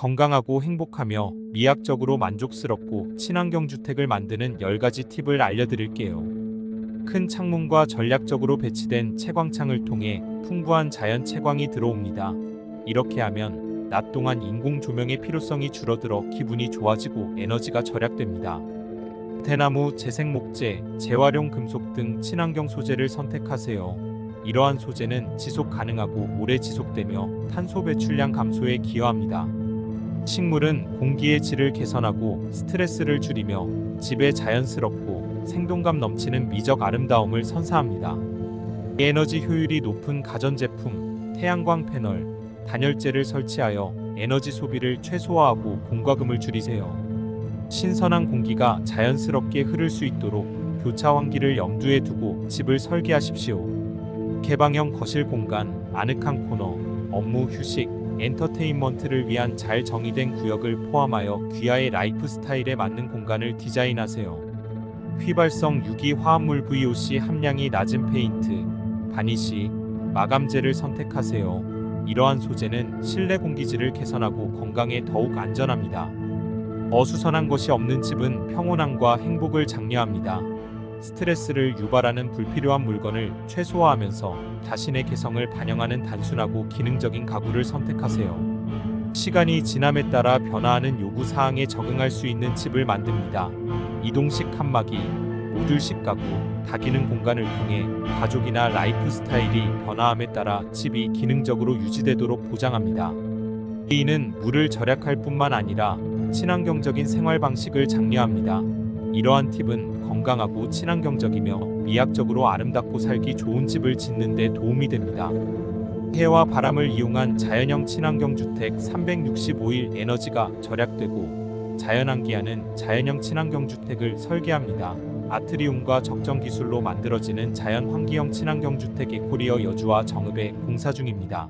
건강하고 행복하며 미학적으로 만족스럽고 친환경 주택을 만드는 10가지 팁을 알려드릴게요. 큰 창문과 전략적으로 배치된 채광창을 통해 풍부한 자연 채광이 들어옵니다. 이렇게 하면 낮 동안 인공 조명의 필요성이 줄어들어 기분이 좋아지고 에너지가 절약됩니다. 대나무, 재생 목재, 재활용 금속 등 친환경 소재를 선택하세요. 이러한 소재는 지속 가능하고 오래 지속되며 탄소 배출량 감소에 기여합니다. 식물은 공기의 질을 개선하고 스트레스를 줄이며 집에 자연스럽고 생동감 넘치는 미적 아름다움을 선사합니다. 에너지 효율이 높은 가전제품, 태양광 패널, 단열재를 설치하여 에너지 소비를 최소화하고 공과금을 줄이세요. 신선한 공기가 자연스럽게 흐를 수 있도록 교차 환기를 염두에 두고 집을 설계하십시오. 개방형 거실 공간, 아늑한 코너, 업무 휴식, 엔터테인먼트를 위한 잘 정의된 구역을 포함하여 귀하의 라이프 스타일에 맞는 공간을 디자인하세요. 휘발성 유기 화합물 VOC 함량이 낮은 페인트, 바니시, 마감재를 선택하세요. 이러한 소재는 실내 공기질을 개선하고 건강에 더욱 안전합니다. 어수선한 것이 없는 집은 평온함과 행복을 장려합니다. 스트레스를 유발하는 불필요한 물건을 최소화하면서 자신의 개성을 반영하는 단순하고 기능적인 가구를 선택하세요. 시간이 지남에 따라 변화하는 요구 사항에 적응할 수 있는 집을 만듭니다. 이동식 칸막이, 모듈식 가구, 다기능 공간을 통해 가족이나 라이프 스타일이 변화함에 따라 집이 기능적으로 유지되도록 보장합니다. 이는 물을 절약할 뿐만 아니라 친환경적인 생활 방식을 장려합니다. 이러한 팁은 건강하고 친환경적이며 미학적으로 아름답고 살기 좋은 집을 짓는 데 도움이 됩니다. 해와 바람을 이용한 자연형 친환경 주택 365일 에너지가 절약되고 자연환기하는 자연형 친환경 주택을 설계합니다. 아트리움과 적정 기술로 만들어지는 자연 환기형 친환경 주택 에코리어 여주와 정읍에 공사 중입니다.